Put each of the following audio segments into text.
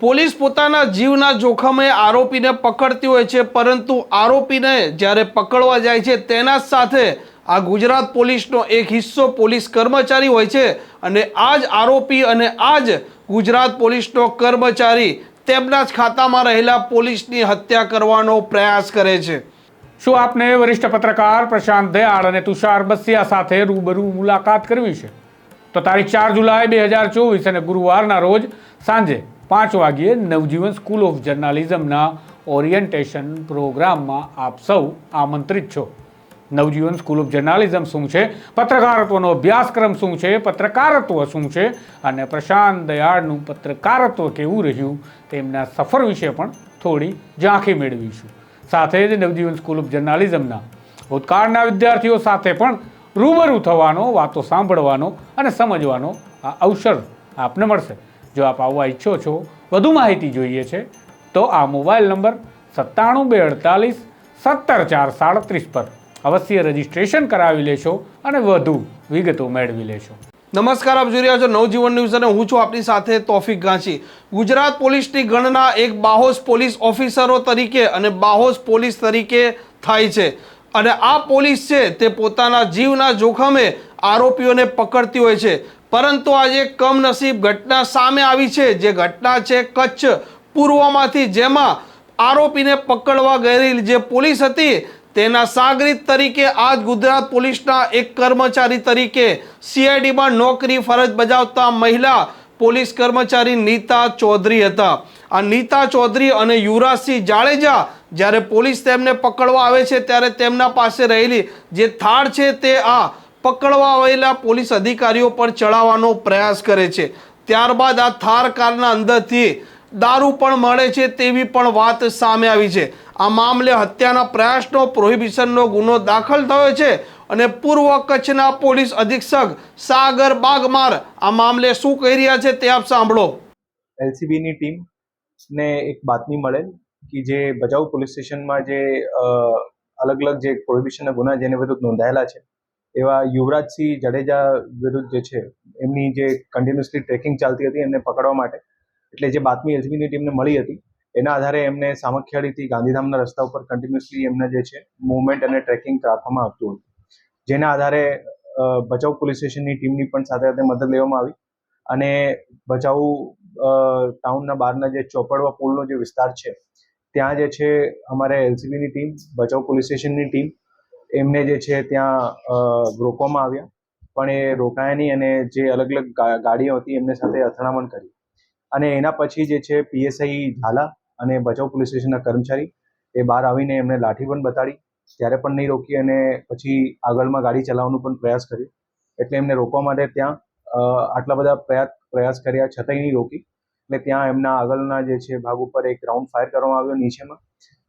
Police પોતાના જીવના જોખમે આરોપીને પકડતી હોય છે, પરંતુ આરોપીને જ્યારે પકડવા જાય છે, તેના સાથે આ ગુજરાત પોલીસનો એક હિસ્સો પોલીસ કર્મચારી હોય છે અને આ જ આરોપી અને આ જ ગુજરાત પોલીસનો કર્મચારી તેમના જ ખાતામાં રહેલા પોલીસની હત્યા કરવાનો પ્રયાસ કરે છે. શું આપને વરિષ્ઠ પત્રકાર પ્રશાંત દયાળ અને તુષાર બસિયા સાથે રૂબરૂ મુલાકાત કરવી છે? તો તારીખ ચાર જુલાઈ બે હજાર ચોવીસ અને ગુરુવારના રોજ સાંજે પાંચ વાગ્યે નવજીવન સ્કૂલ ઓફ જર્નાલિઝમના ઓરિએન્ટેશન પ્રોગ્રામમાં આપ સૌ આમંત્રિત છો. નવજીવન સ્કૂલ ઓફ જર્નાલિઝમ શું છે? પત્રકારત્વનો અભ્યાસક્રમ શું છે? પત્રકારત્વ શું છે? અને પ્રશાંત દયાળનું પત્રકારત્વ કેવું રહ્યું? તેમના સફર વિશે પણ થોડી ઝાંખી મેળવીશું. સાથે જ નવજીવન સ્કૂલ ઓફ જર્નાલિઝમના ભૂતકાળના વિદ્યાર્થીઓ સાથે પણ રૂબરૂ થવાનો, વાતો સાંભળવાનો અને સમજવાનો આ અવસર આપને મળશે. જો આપ આવવા ઈચ્છો છો, વધુ માહિતી જોઈએ છે, તો આ મોબાઈલ નંબર સત્તાણું બે અડતાલીસ સત્તર ચાર સાડત્રીસ પર અવશ્ય રજીસ્ટ્રેશન કરાવી લેશો અને વધુ વિગતો મેળવી લેશો. નમસ્કાર, આપ જોઈ રહ્યા છો નવજીવન ન્યૂઝ અને હું છું આપની સાથે તોફિક ગાંચી. ગુજરાત પોલીસની ગણના એક બાહોશ પોલીસ ઓફિસરો તરીકે અને બાહોશ પોલીસ તરીકે થાય છે. અને આ પોલીસ છે તે પોતાના જીવના જોખમે આરોપીઓને પકડતી હોય છે. પરંતુ આજે કમનસીબ ઘટના સામે આવી છે. જે ઘટના છે કચ્છ પૂર્વમાંથી, જેમાં આરોપીને પકડવા ગયેલી જે પોલીસ હતી, તેના સાગરીત તરીકે આજ ગુજરાત પોલીસના એક કર્મચારી તરીકે સીઆઈડીમાં નોકરી ફરજ બજાવતા મહિલા પોલીસ કર્મચારી નીતા ચૌધરી હતા. આ નીતા ચૌધરી અને યુવરાજસિંહ જાડેજા જ્યારે પોલીસ તેમને પકડવા આવે છે, ત્યારે તેમના પાસે રહેલી જે થાળ છે તે આ પકડવા આવેલા પોલીસ અધિકારીઓ પર ચડાવવાનો પ્રયાસ કરે છે. ત્યારબાદ આ થાર કારના અંદરથી દારૂ પણ મળે છે તેવી પણ વાત સામે આવી છે. આ મામલે હત્યાના પ્રયાસનો પ્રોહિબિશનનો ગુનો દાખલ થયો છે અને પૂર્વ કચ્છના પોલીસ અધિક્ષક સાગર બાગમાર આ મામલે શું કહી રહ્યા છે તે આપ સાંભળો. એલસીબીની ટીમ ને એક બાતમી મળેલ કે જે ભજાઉ પોલીસ સ્ટેશનમાં જે અલગ અલગ જે પ્રોહિબિશનના ગુના જેને વિરુદ્ધ નોંધાયેલા છે એવા યુવરાજસિંહ જાડેજા વિરુદ્ધ જે છે, એમની જે કન્ટિન્યુઅસલી ટ્રેકિંગ ચાલતી હતી એમને પકડવા માટે, એટલે જે બાતમી એલસીબીની ટીમને મળી હતી, એના આધારે એમને સામખિયાળીથી ગાંધીધામના રસ્તા ઉપર કન્ટિન્યુઅસલી એમને જે છે મુવમેન્ટ અને ટ્રેકિંગ રાખવામાં આવતું હતું. જેના આધારે ભચાઉ પોલીસ સ્ટેશનની ટીમની પણ સાથે સાથે મદદ લેવામાં આવી અને ભચાઉ ટાઉનના બહારના જે ચોપડવા પુલનો જે વિસ્તાર છે, ત્યાં જે છે, અમારે એલસીબીની ટીમ, ભચાઉ પોલીસ સ્ટેશનની ટીમ એમને જે છે ત્યાં રોકવામાં આવ્યા. પણ એ રોકાયા નહીં અને જે અલગ અલગ ગાડીઓ હતી એમને સાથે અથડામણ કરી. અને એના પછી જે છે પીએસઆઈ ઝાલા અને ભચાઉ પોલીસ સ્ટેશનના કર્મચારી એ બહાર આવીને એમને લાઠી પણ બતાડી. ત્યારે પણ નહીં રોકી અને પછી આગળમાં ગાડી ચલાવવાનો પણ પ્રયાસ કર્યો. એટલે એમને રોકવા માટે ત્યાં આટલા બધા પ્રયાસ પ્રયાસ કર્યા. છતાંય નહીં રોકી. એટલે ત્યાં એમના આગળના જે છે ભાગ ઉપર એક રાઉન્ડ ફાયર કરવામાં આવ્યો નીચેમાં.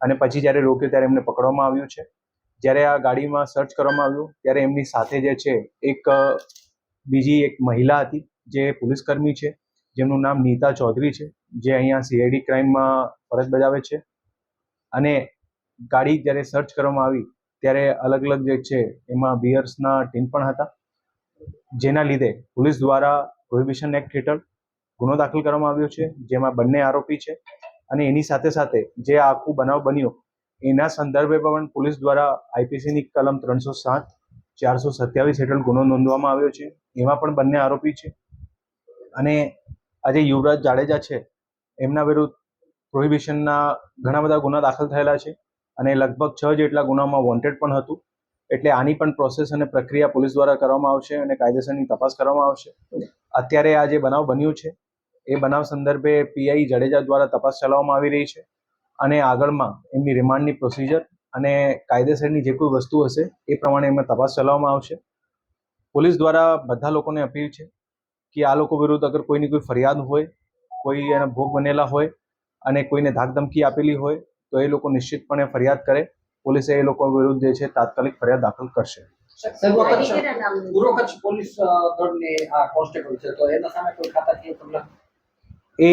અને પછી જ્યારે રોક્યો ત્યારે એમને પકડવામાં આવ્યું છે. જ્યારે આ ગાડીમાં સર્ચ કરવામાં આવ્યું, ત્યારે એમની સાથે જે છે, એક બીજી એક મહિલા હતી, જે પોલીસકર્મી છે, જેમનું નામ નીતા ચૌધરી છે, જે અહીંયા સીઆઈડી ક્રાઇમમાં ફરજ બજાવે છે. અને ગાડી જ્યારે સર્ચ કરવામાં આવી, ત્યારે અલગ અલગ જે છે, એમાં બિયર્સના ટીમ પણ હતા. જેના લીધે પોલીસ દ્વારા પ્રોહિબિશન એક્ટ હેઠળ ગુનો દાખલ કરવામાં આવ્યો છે, જેમાં બંને આરોપી છે. અને એની સાથે સાથે જે આખું બનાવ બન્યો એના સંદર્ભે પણ પોલીસ દ્વારા આઈપીસીની કલમ ત્રણસો સાત, ચારસો સત્યાવીસ હેઠળ ગુનો નોંધવામાં આવ્યો છે. એમાં પણ બંને આરોપી છે. અને આજે યુવરાજ જાડેજા છે, એમના વિરુદ્ધ પ્રોહિબિશનના ઘણા બધા ગુના દાખલ થયેલા છે અને લગભગ છ જેટલા ગુનામાં વોન્ટેડ પણ હતું. એટલે આની પણ પ્રોસેસ અને પ્રક્રિયા પોલીસ દ્વારા કરવામાં આવશે અને કાયદેસરની તપાસ કરવામાં આવશે. અત્યારે આ જે બનાવ બન્યું છે, એ બનાવ સંદર્ભે પીઆઈ જાડેજા દ્વારા તપાસ ચલાવવામાં આવી રહી છે. અને આગળમાં એમની રિમાન્ડની પ્રોસિજર અને કાયદેસરની જે કોઈ વસ્તુ હશે એ પ્રમાણે એમાં તપાસ ચલાવવામાં આવશે. પોલીસ દ્વારા બધા લોકોને અપીલ છે કે આ લોકો વિરુદ્ધ અગર કોઈની કોઈ ફરિયાદ હોય કોઈ એના ભોગ બનેલા હોય અને કોઈને ધાકધમકી આપેલી હોય તો એ લોકો નિશ્ચિતપણે ફરિયાદ કરે. પોલીસે એ લોકો વિરુદ્ધ જે છે તાત્કાલિક ફરિયાદ દાખલ કરશે. એ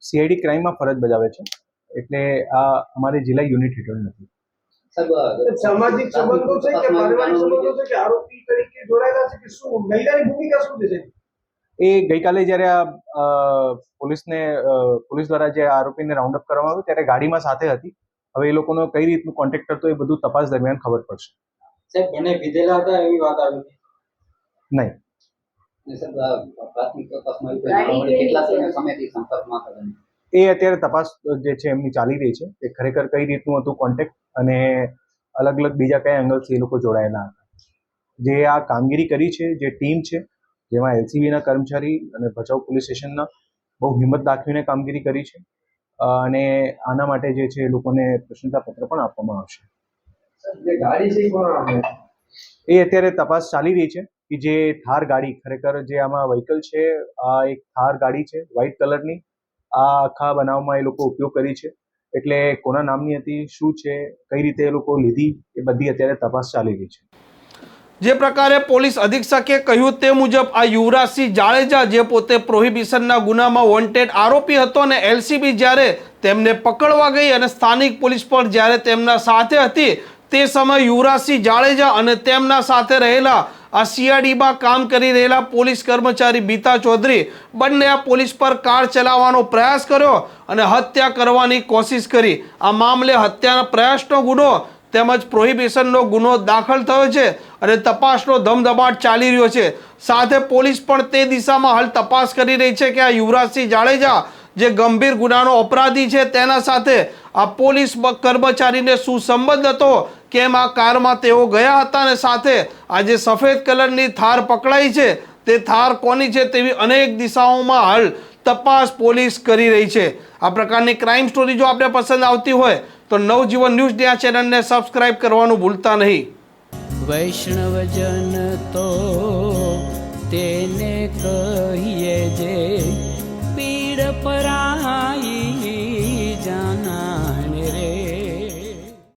સીઆઈડી ક્રાઇમમાં ફરજ બજાવે છે. એટલે આ અમારી જિલ્લા યુનિટ હેઠળ નથી. સામાજિક સંબંધો છે કે પારિવારિક સંબંધો છે કે આરોપી તરીકે જોડાયેલા છે કે શું? મહિલાની ભૂમિકા શું છે એ ગઈકાલે જ્યારે આ પોલીસને પોલીસ દ્વારા જે આરોપીને રાઉન્ડ અપ કરવામાં આવ્યો ત્યારે ગાડીમાં સાથે હતી. હવે એ લોકોનો કઈ રીતનું કોન્ટેક્ટ તો એ બધું તપાસ દરમિયાન ખબર પડશે. સાહેબ બંને પીધેલા હતા એવી વાત આવી નહીં. સાહેબ પ્રાથમિક તપાસમાં. કેટલા સમયથી સંપર્કમાં હતા? એ અત્યારે તપાસ જે છે એમની ચાલી રહી છે. કે ખરેખર કઈ રીતનું હતું કોન્ટેક્ટ અને અલગ અલગ બીજા કયા એંગલથી એ લોકો જોડાયેલા હતા. જે આ કામગીરી કરી છે જે ટીમ છે જેમાં એલસીબીના કર્મચારી અને ભચાઉ પોલીસ સ્ટેશનના બહુ હિંમત દાખવીને કામગીરી કરી છે. અને આના માટે જે છે એ લોકોને પ્રશંસાપત્ર પણ આપવામાં આવશે? એ અત્યારે તપાસ ચાલી રહી છે કે જે થાર ગાડી ખરેખર જે આમાં વ્હીકલ છે આ એક થાર ગાડી છે વ્હાઇટ કલરની આ આખા બનાવમાં એ લોકો ઉપયોગ કરી છે. એટલે કોના નામની હતી, શું છે, કઈ રીતે એ લોકો લીધી, એ બધી અત્યારે તપાસ ચાલી રહી છે. જે પ્રકારે પોલીસ અધિક્ષકે કહ્યું તે મુજબ આ યુવરાજસિંહ જાડેજા જે પોતે પ્રોહિબિશનના ગુનામાં વોન્ટેડ આરોપી હતો અને એલસીબી જ્યારે તેમને પકડવા ગઈ અને સ્થાનિક પોલીસ પણ જ્યારે તેમના સાથે હતી, તે સમયે યુવરાજસિંહ જાડેજા અને તેમના સાથે રહેલા આ સીઆરડીમાં કામ કરી રહેલા પોલીસ કર્મચારી બીતા ચૌધરી બંને આ પોલીસ પર કાર ચલાવવાનો પ્રયાસ કર્યો અને હત્યા કરવાની કોશિશ કરી. આ મામલે હત્યાના પ્રયાસનો ગુનો તેમજ પ્રોહિબિશનનો ગુનો દાખલ થયો છે અને તપાસનો ધમધમાટ ચાલી રહ્યો છે. સાથે પોલીસ પણ તે દિશામાં હાલ તપાસ કરી રહી છે કે આ યુવરાજસિંહ જાડેજા જે ગંભીર ગુનાનો અપરાધી છે, તેના સાથે આ પોલીસ કર્મચારીને શું સંબંધ હતો કેમ આ કારમાં તેઓ ગયા હતા અને સાથે આ જે સફેદ કલરની થાર પકડાઈ છે? તે થાર કોની છે તેવી અનેક દિશાઓમાં હાલ તપાસ પોલીસ કરી રહી છે. આ પ્રકારની ક્રાઇમ સ્ટોરી જો આપને પસંદ આવતી હોય તો નવજીવન ન્યૂઝ ડે આ ચેનલને સબસ્ક્રાઇબ કરવાનું ભૂલતા નહીં. વૈષ્ણવજન તો તેને કહીએ જે પીડ પરા